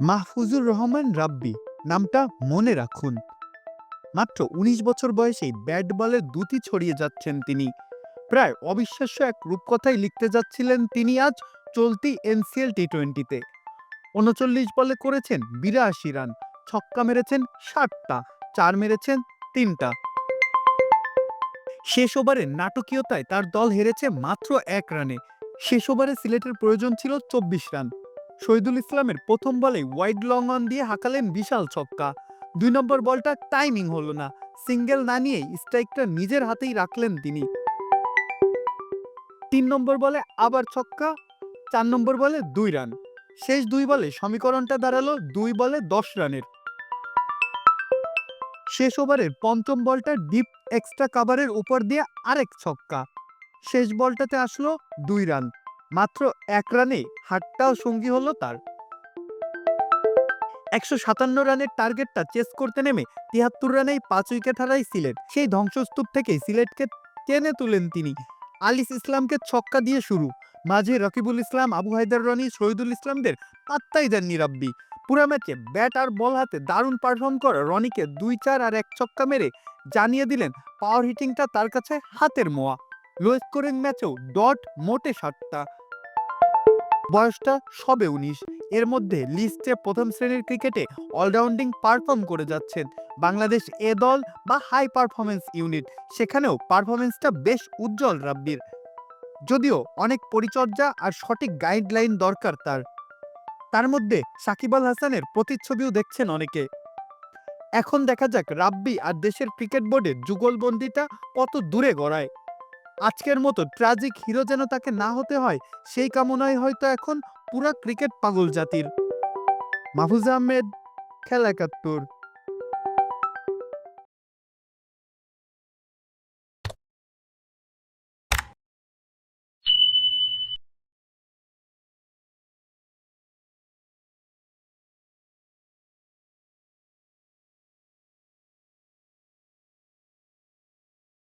মাহফুজুর রহমান রাব্বি, নামটা মনে রাখুন। মাত্র ১৯ বছর বয়সেই ব্যাট বলের দুটি ছড়িয়ে যাচ্ছেন তিনি। প্রায় অবিশ্বাস্য এক রূপকথাই লিখতে যাচ্ছিলেন তিনি আজ চলতি এনসিএল টি টোয়েন্টিতে উনচল্লিশ বলে করেছেন বিরাশি রান, ছক্কা মেরেছেন ষাটটা, চার মেরেছেন তিনটা। শেষ ওভারে নাটকীয়তায় তার দল হেরেছে মাত্র এক রানে। শেষ ওভারে সিলেটের প্রয়োজন ছিল চব্বিশ রান। শহীদুল ইসলামের প্রথম বলে ওয়াইড লং অন দিয়ে হাঁকালেন বিশাল ছক্কা। দুই নম্বর বলটা টাইমিং হলো না, সিঙ্গেল না নিয়ে স্ট্রাইকটা নিজের হাতেই রাখলেন তিনি। তিন নম্বর বলে আবার ছক্কা, চার নম্বর বলে দুই রান। শেষ দুই বলে সমীকরণটা দাঁড়াল দুই বলে দশ রানের। শেষ ওভারের পঞ্চম বলটা ডিপ এক্সট্রা কাভারের উপর দিয়ে আরেক ছক্কা। শেষ বলটাতে আসলো দুই রান। মাত্র এক রানে হাটটাও সঙ্গী হলো তার। একশো সাতান্ন রানের টার্গেটটা চেস করতে নেমে তিয়াত্তর রানেই পাঁচ উইকেট হারায় সিলেট। সেই ধ্বংসস্তূপ থেকেই সিলেটকে টেনে তুলেন তিনি। আলিস ইসলামকে ছক্কা দিয়ে শুরু। মাঝে রকিবুল ইসলাম, আবু হায়দার রনি, শহীদুল ইসলামদের পাত্তাই দেননি রাব্বি। পুরা ম্যাচে ব্যাট আর বল হাতে দারুণ পারফর্ম করা রনিকে দুই চার আর এক ছক্কা মেরে জানিয়ে দিলেন, পাওয়ার হিটিংটা তার কাছে হাতের মোয়া। লো স্কোরিং ম্যাচেও ডট মোটে সাতটা। বয়সটা সবে উনিশ। এর মধ্যে লিস্টে প্রথম শ্রেণির ক্রিকেটে অলরাউন্ডিং পারফর্ম করে যাচ্ছেন বাংলাদেশ এ দল বা হাই পারফরমেন্স ইউনিট। সেখানেও পারফরমেন্সটা বেশ উজ্জ্বল রাব্বির। যদিও অনেক পরিচর্যা আর সঠিক গাইডলাইন দরকার তার। তার মধ্যে সাকিব আল হাসানের প্রতিচ্ছবিও দেখছেন অনেকে। এখন দেখা যাক রাব্বি আর দেশের ক্রিকেট বোর্ডের যুগলবন্দিটা কত দূরে গড়ায়। আজকের মতো ট্রাজিক হিরো যেন তাকে না হতে হয়, সেই কামনায় হয়তো এখন পুরা ক্রিকেট পাগল জাতির। মাহফুজ আহমেদ, খেলা একাত্তর।